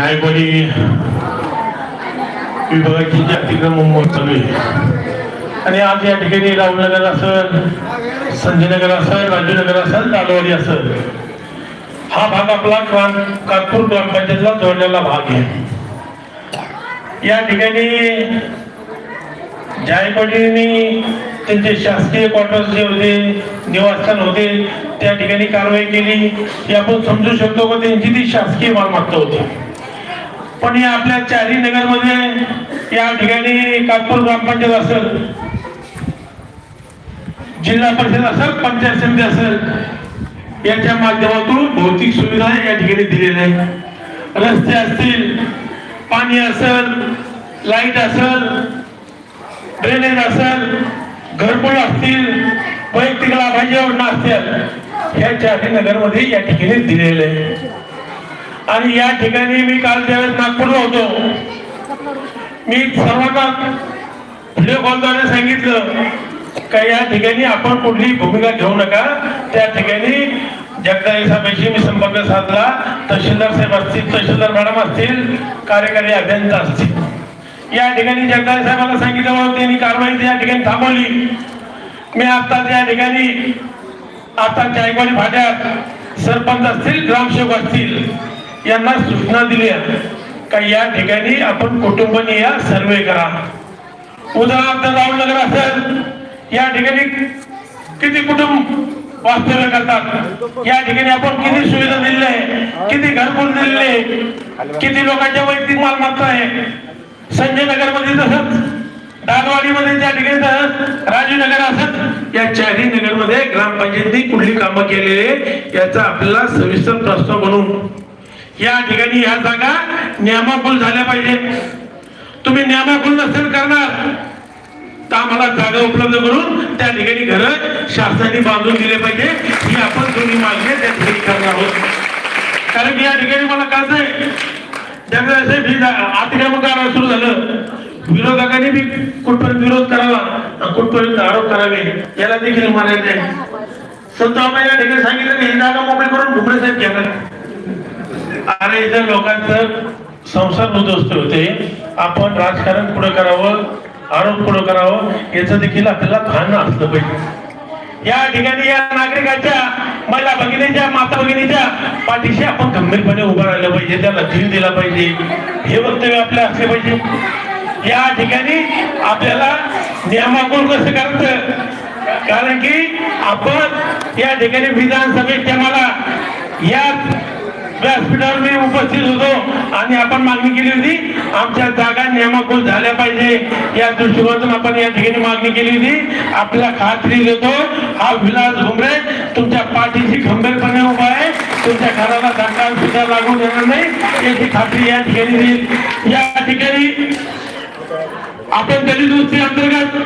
जायकवाडी विभागाची अतिक्रम चालू आहे. आणि आज या ठिकाणी राहुलनगर असेल संजयनगर असेल राजूनगर असेल तालवाडी असेल हा भाग आपला ग्राम कानपूर ग्रामपंचायतला जोडलेला भाग आहे. या ठिकाणी जायकवाडींनी त्यांचे शासकीय क्वार्टर्स जे होते निवासस्थान होते त्या ठिकाणी कारवाई केली. हे आपण समजू शकतो का त्यांची ती शासकीय मालमत्ता होती. पण या आपल्या चारी नगरमध्ये या ठिकाणी कानपूर ग्रामपंचायत असेल जिल्हा परिषद असेल पंचायत समिती असेल याच्या माध्यमातून भौतिक सुविधा या ठिकाणी दिलेल्या आहेत. रस्ते असतील पाणी असेल लाइट असेल ड्रेनेज असेल घरपोळ असतील वैयक्तिक लाभाची योजना असतील ह्या चारी नगरमध्ये या ठिकाणी दिलेले आहे आणि या ठिकाणी मी काल त्यावेळेस नागपूरला होतो. मी सर्वांना व्हिडिओ कॉलद्वारे सांगितलं का या ठिकाणी आपण कुठलीही भूमिका घेऊ नका. त्या ठिकाणी जगदाई साहेबांशी मी संपर्क साधला. तहसीलदार साहेब असतील तहसीलदार मॅडम असतील कार्यकारी अभियंता असतील. या ठिकाणी जगदाई साहेबांना सांगितल्यामुळे त्यांनी कारवाई या ठिकाणी थांबवली. मी आता त्या ठिकाणी आता जायकवाडी फाट्यात सरपंच असतील ग्रामसेवक असतील यांना सूचना दिल्या का या ठिकाणी आपण कुटुंबनीय सर्वे करा. उदाहरणार्थ राहुलनगर असेल या ठिकाणी किती कुटुंब वास्तव्य करतात? या ठिकाणी आपण किती सुविधा दिलेल्या आहे किती घरकुल दिलेले आहे किती लोकांच्या वैयक्तिक मालमत्ता आहे? संजय नगरमध्ये तसंच डालवाडीमध्ये त्या ठिकाणी तसंच असत या चारही नगरमध्ये ग्रामपंचायतीने कुठली कामं केलेली आहे याचा आपल्याला सविस्तर प्रस्ताव बनवून या ठिकाणी ह्या जागा नियमाकुल झाल्या पाहिजे तुम्ही नियमाकुल नसेल करणार. तर आम्हाला जागा उपलब्ध करून त्या ठिकाणी घर शासनाने बांधून दिले पाहिजे. ही आपण दोन्ही मागणी त्या ठिकाणी करणार आहोत. कारण की या ठिकाणी मला कळतंय त्यामुळे अतिक्रमण करायला सुरू झालं. विरोधकांनी बी कुठपर्यंत विरोध करावा कुठपर्यंत आरोप करावे याला देखील म्हणायचे आम्हाला या ठिकाणी सांगितलं की ही जागा मोकळी करून भुमरे साहेब घेणार अरे इतर लोकांचं संसार उद्ध्वस्त होते. आपण राजकारण पुढे करावं आरोप पुढे करावं याचं देखील आपल्याला भान असलं पाहिजे. या ठिकाणी या नागरिकांच्या महिला भगिनीच्या माता भगिनीच्या पाठीशी आपण गंभीरपणे उभं राहिलं पाहिजे त्याला धीर दिला पाहिजे. हे वक्तव्य आपले असले पाहिजे. या ठिकाणी आपल्याला नियमाकुल कसं करायचं? कारण की आपण या ठिकाणी विधानसभेच्या मला या व्यासपीठावर मी उपस्थित होतो आणि आपण मागणी केली होती आमच्या जागा नियमाकुल झाल्या पाहिजे. या दृष्टिकोनातून आपण या ठिकाणी मागणी केली होती. आपल्याला खात्री देतो हा विलास भुमरे तुमच्या पाठीशी खंबीरपणे उभा आहे. तुमच्या घराला धक्का सुद्धा लागू देणार नाही. याची खात्री या ठिकाणी देईल या ठिकाणी आपण दलित वृत्ती अंतर्गत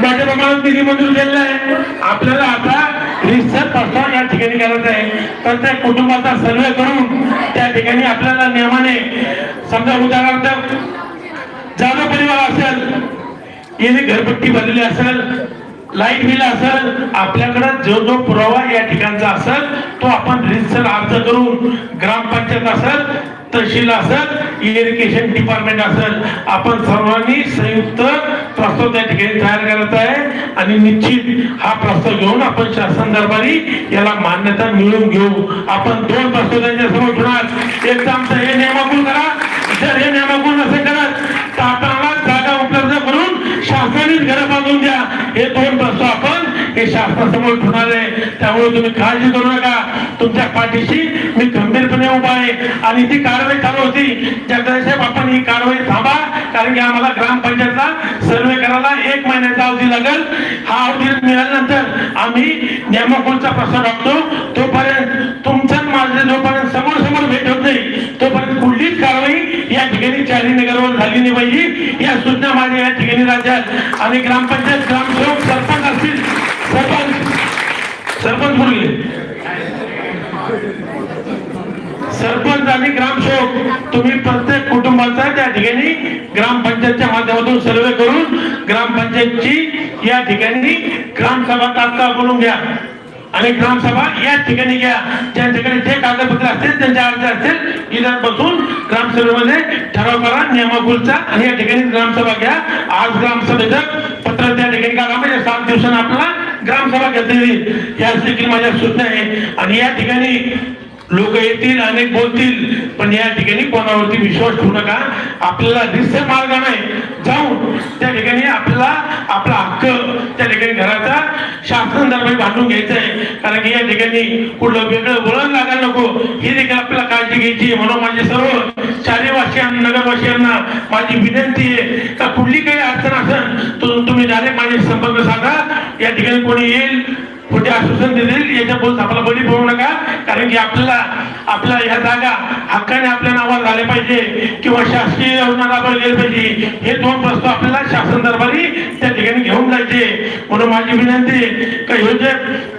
मोठ्या प्रमाणात निधी मंजूर केलेला आहे. आपल्याला आता रिसर्च प्रस्ताव या ठिकाणी करायचा आहे. तर त्या कुटुंबाचा सर्वे करून त्या ठिकाणी आपल्याला नियमाने समजा उदाहरणार्थ जादा परिवार असेल याने घरपट्टी भरलेली असेल लाइट बिल असेल आपल्याकडे जो जो पुरावा या ठिकाणचा असेल तो आपण रिसर अर्ज करून ग्रामपंचायत असेल तहसील असेल इरिगेशन डिपार्टमेंट असेल आपण सर्वांनी संयुक्त प्रस्ताव त्या ठिकाणी तयार करायचा आहे. आणि निश्चित हा प्रस्ताव घेऊन आपण शासन दरबारी याला मान्यता मिळवून घेऊ. आपण दोन प्रस्ताव त्यांच्यासमोर ठेवणार. एक तर आमचं हे नियमाकुल करा. जर हे नियमाकुल नसेल हे शासनासमोर ठेवणार आहे. त्यामुळे तुम्ही काळजी करू नका. तुमच्या पाठीशी मी गंभीरपणे उभा आहे. आणि ती कारवाई चालू होती. जगदीश आपण ही कारवाई थांबा. कारण की आम्हाला ग्रामपंचायतला सर्वे करायला एक महिन्याचा अवधी लागेल. हा अवधी मिळाल्यानंतर आम्ही नेमकोणचा प्रस्ताव टाकतो तोपर्यंत तुमच्या आणि माझे जोपर्यंत समोर समोर भेट होत नाही तोपर्यंत कुठलीच कारवाई या ठिकाणी चारी नगरवर झाली नाही पाहिजे या सूचना माझ्या या ठिकाणी राज्यात आणि ग्रामपंचायत ग्रामसेवक सरपंच असतील सरपंच सरपंच बोलले सरपंच आणि ग्रामसेवक तुम्ही प्रत्येक कुटुंबाचा त्या ठिकाणी ग्रामपंचायतच्या माध्यमातून सर्वे करून ग्रामपंचायतची या ठिकाणी ग्रामसभा तात्काळ बोलून घ्या. आणि ग्रामसभा या ठिकाणी घ्या. त्या ठिकाणी जे कागदपत्र असतील त्यांच्या अर्ज असतील इथं बसून ग्रामसभेमध्ये ठराव करा नियमाकुलचा आणि या ठिकाणी ग्रामसभा घ्या. आज ग्रामसभेचं पत्र त्या ठिकाणी काढा. म्हणजे सात दिवसांना आपला ग्रामसभा घेतली या देखील माझ्या सूचना आहे. आणि या ठिकाणी लोक येतील अनेक बोलतील पण या ठिकाणी कोणावरती विश्वास ठेवू नका. आपल्याला निश्चय नाही. जाऊन त्या ठिकाणी आपल्याला आपला हक्क त्या ठिकाणी घराचा शासन दरम्यान बांधून घ्यायचा आहे. कारण की या ठिकाणी कुठलं वेगळं वळण लागायला नको. ही देखील आपल्याला काळजी घ्यायची म्हणून माझे सर्व चारीवासियांना नगरवासियांना माझी विनंती आहे का कुठली काही अडचण असेल तर तुम्ही डायरेक्ट माझे संपर्क साधा. या ठिकाणी कोणी येईल कुठे आश्वासन देतील याच्या बोल आपला बळी पडू नका. कारण की आपल्याला आपल्या ह्या जागा हक्काने आपल्या नावावर झाले पाहिजे किंवा शासकीय योजना राबवली गेली पाहिजे. हे दोन प्रस्ताव आपल्याला शासन दरबारी त्या ठिकाणी घेऊन जायचे. म्हणून माझी विनंती का हे जे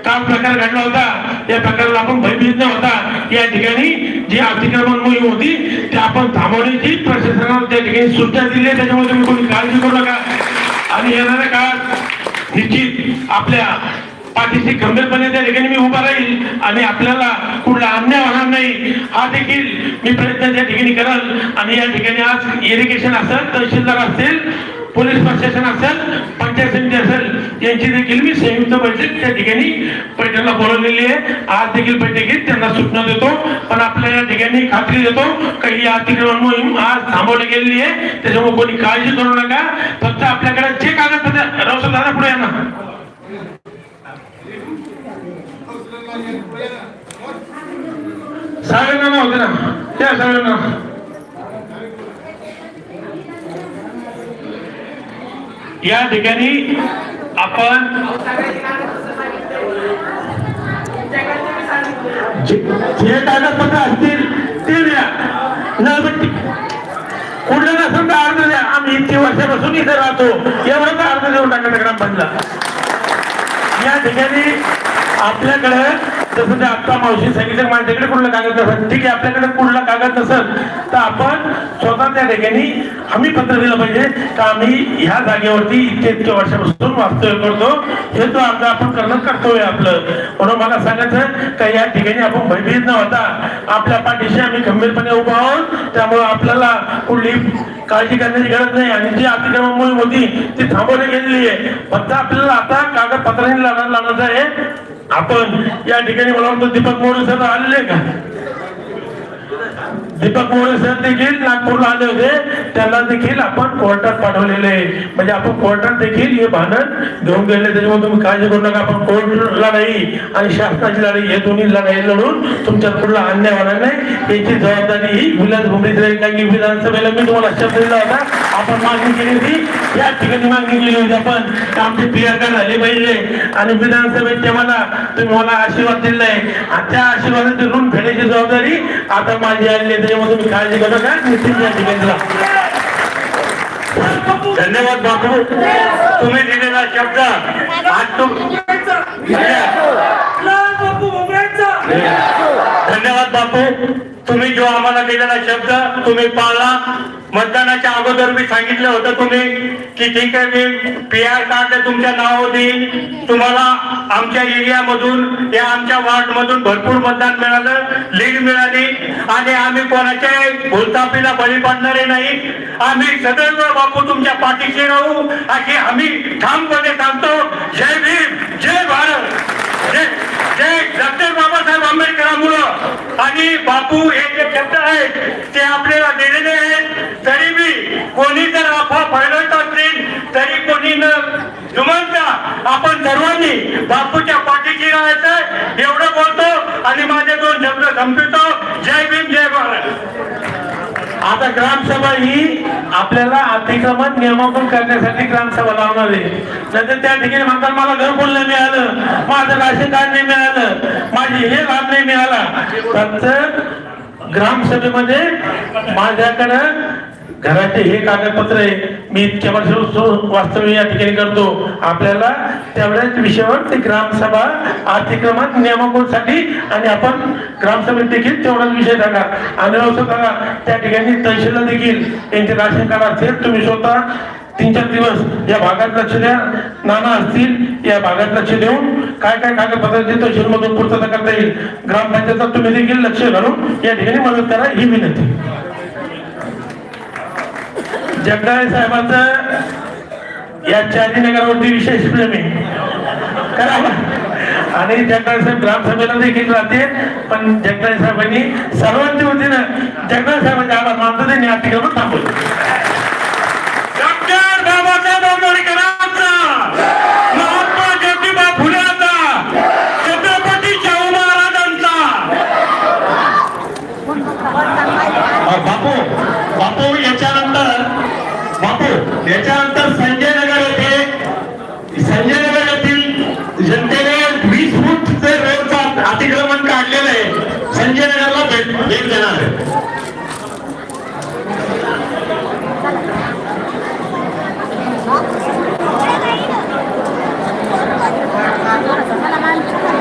काय प्रकार घडला होता या प्रकाराला आपण भयभीत न होता या ठिकाणी जी अतिक्रमण मोहीम होती ते आपण थांबवण्याची प्रशासनाला त्या ठिकाणी सूचना दिली त्याच्यामुळे तुम्ही कोणी काळजी करू नका. आणि येणाऱ्या काळात निश्चित आपल्या पाठीशी गंभीरपणे त्या ठिकाणी मी उभा राहील आणि आपल्याला कुठला अन्याय होणार नाही हा देखील मी प्रयत्न त्या ठिकाणी करेल. आणि या ठिकाणी आज इरिगेशन असेल तहसीलदार असतील पोलीस प्रशासन असेल पंचायत समिती असेल यांची देखील मी संयुक्त बैठक त्या ठिकाणी बैठकला बोलवलेली आहे. आज देखील बैठकीत त्यांना सूचना देतो पण आपल्या या ठिकाणी खात्री देतो काही अतिक्रमण मोहीम आज थांबवली गेलेली आहे. त्याच्यामुळे कोणी काळजी करू नका. फक्त आपल्याकडे जे कागदपत्र रावसाहेब दादा पुढे यांना ना सगळ्यांना होते ना त्या सगळ्यांना या ठिकाणी आपण जे जे कागदपत्र असतील ते द्या. नळपट्टी कुठलं नसेल तर अर्ज द्या. आम्ही इतकी वर्षापासून इथे राहतो. एवढंच अर्ज देऊन टाकायचं बनला या ठिकाणी आपल्याकडे जसं ते आत्ता मावशी सांगितलं माझ्याकडे कुठलं कागद नसेल. ठीक आहे आपल्याकडे कुठला कागद नसेल तर आपण स्वतः त्या ठिकाणी हमी पत्र दिलं पाहिजे. तर आम्ही ह्या जागेवरती इतके इतक्या वर्षापासून वास्तव्य करतो. हे तो अर्ज आपण करणं कर्तव्य आपलं. म्हणून मला सांगायचं का या ठिकाणी आपण भयभीत न होता आपल्या पाठीशी आम्ही खंबीरपणे उभा आहोत. त्यामुळे आपल्याला कुठली काळजी करण्याची गरज नाही. आणि जी अतिक्रमण होती ती थांबवली गेलेली आहे. फक्त आपल्याला आता कागदपत्रांनी लागणार लागणार आहे. आपण या ठिकाणी मला वाटतं दीपक मोरे सर आलेले का? दीपक मोरे सर देखील नागपूरला आले होते त्यांना देखील आपण कोर्टात पाठवलेले आहे. म्हणजे आपण कोर्टात देखील हे भांडण घेऊन गेले त्याच्यामुळे तुम्ही काळजी करू नका आपण कोर्टला नाही आणि शासनाची लढाई हे दोन्ही लढाई लढून तुमच्या पुढला अन्याय होणार नाही. याची जबाबदारी ही विलास भूमीचे कारण की विधानसभेला मी तुम्हाला शब्द दिला होता. आपण मागणी केली होती. या ठिकाणी मागणी केली होती आपण. आमचे आमची झाले पाहिजे. आणि विधानसभेत मला तुम्ही मला आशीर्वाद दिलाय आणि त्या आशीर्वादाची ऋण फेडायची जबाबदारी आता माझी आलेली त्याच्यामुळे तुम्ही काळजी करू नका. निश्चित या ठिकाणी राहा. धन्यवाद बापू. तुम्ही दिलेला शब्द आज तुम तुम्ही जो आम्हाला दिलेला शब्द तुम्ही पाळला. मतदानाच्या अगोदर मी सांगितलं होतं तुम्ही की ठीक आहे मी पी आर कार्ड तुमच्या नाव देईल तुम्हाला आमच्या एरियामधून या आमच्या वार्ड मधून भरपूर मतदान मिळालं लीड मिळाली. आणि आम्ही कोणाच्या भूलतापीला बळी पडणारे नाही. आम्ही सदैव बापू तुमच्या पाठीशी राहू. अशी आम्ही ठामपणे सांगतो जय भीम जय भारत जय जय डॉक्टर बाबासाहेब आंबेडकरांमुळं आणि बापू हे जे शब्द आहेत ते आपल्याला दिलेले आहेत. तरी मी कोणी जर अफवा फैलवत असतील तरी कोणी न जुमानता आपण सर्वांनी बापूच्या पाठीशी राहायचं एवढं बोलतो आणि माझे दोन शब्द संपवितो. जय भीम जय भारत. आता ग्रामसभा ही आपल्याला अतिक्रमण नियमांकन करण्यासाठी ग्रामसभा लावणार आहे. नंतर त्या ठिकाणी म्हणतात मला घरकुल नाही मिळालं माझं राशन कार्ड नाही मिळालं माझी हे लाभ नाही मिळाला. फक्त ग्रामसभेमध्ये माझ्याकडं घराचे हे कागदपत्र आहे. मी इतक्या वर्षापासून वास्तव्य या ठिकाणी करतो. आपल्याला तेवढ्याच विषयावर ते ग्रामसभा अतिक्रमण नियमांकनासाठी आणि आपण ग्रामसभेत देखील तेवढाच विषय टाका आणि असं करा त्या ठिकाणी तहसीलला देखील त्यांचे राशन कार्ड असेल तुम्ही स्वतः तीन चार दिवस या भागात लक्ष द्या. नाना असतील या भागात लक्ष देऊन काय काय कागदपत्रांची तहसील मधून पूर्तता करता येईल ग्रामपंचायतला तुम्ही देखील लक्ष घालून या ठिकाणी मदत करा ही विनंती. जगदाळे साहेबांचं या चांदीनगरवरती विशेष प्रेम. आहे करा. आणि जगदाळे साहेब ग्रामसभेला देखील राहते पण जगदाळे साहेबांनी सर्वांच्या वतीनं जगदाळे साहेबांचे आभार मानतो त्यांनी अतिक्रमण ठिकाणी थांबवलं